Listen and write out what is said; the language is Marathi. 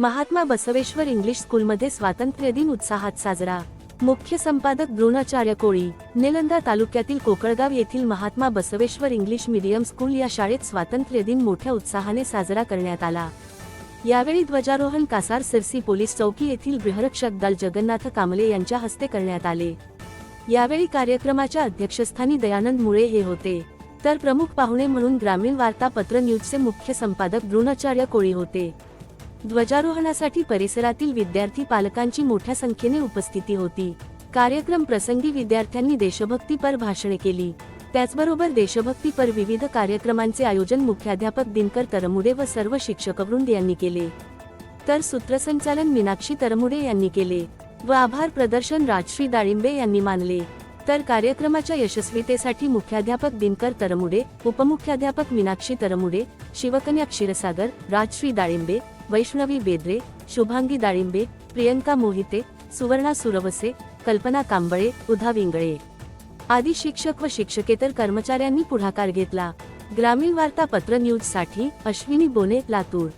महात्मा बसवेश्वर इंग्लिश स्कूलमध्ये स्वातंत्र्य दिन उत्साहात साजरा. मुख्य संपादक द्रोणाचार्य कोळी निलंदा तालुक्यातील कोकळगाव येथील Mahatma Basaveshwar English medium school या शाळेत स्वातंत्र्य दिन मोठ्या उत्साहाने साजरा करण्यात आला. यावेळी ध्वजारोहण कासार सिरसी पोलीस चौकी येथील गृहरक्षक दल जगन्नाथ कामले यांच्या हस्ते करण्यात आले. यावेळी कार्यक्रमाच्या अध्यक्षस्थानी दयानंद मुळे हे होते. तर प्रमुख पाहुणे म्हणून ग्रामीण वार्तापत्र न्यूजचे मुख्य संपादक द्रोणाचार्य कोळी होते. ध्वजारोहणासाठी परिसरातील विद्यार्थी पालकांची मोठ्या संख्येने उपस्थिती होती. कार्यक्रम प्रसंगी विद्यार्थ्यांनी देशभक्तीपर भाषणे केली. त्याचबरोबर देशभक्तीपर विविध कार्यक्रमांचे आयोजन मुख्याध्यापक दिनकर तरमुडे व सर्व शिक्षकवृंद यांनी केले. तर सूत्रसंचालन मीनाक्षी तरमुडे यांनी केले व आभार प्रदर्शन राजश्री दाळिंबे यांनी मानले. तर कार्यक्रमाच्या यशस्वीतेसाठी मुख्याध्यापक दिनकर तरमुडे उपमुख्याध्यापक मीनाक्षी तरमुडे शिवकन्या क्षीरसागर राजश्री दाळिंबे वैष्णवी बेद्रे शुभांगी दाळिंबे प्रियंका मोहिते सुवर्णा सुरवसे कल्पना कांबळे उधा विंगळे. आदी शिक्षक व शिक्षकेतर कर्मचाऱ्यांनी पुढाकार घेतला. ग्रामीण वार्तापत्र न्यूजसाठी अश्विनी बोने लातूर.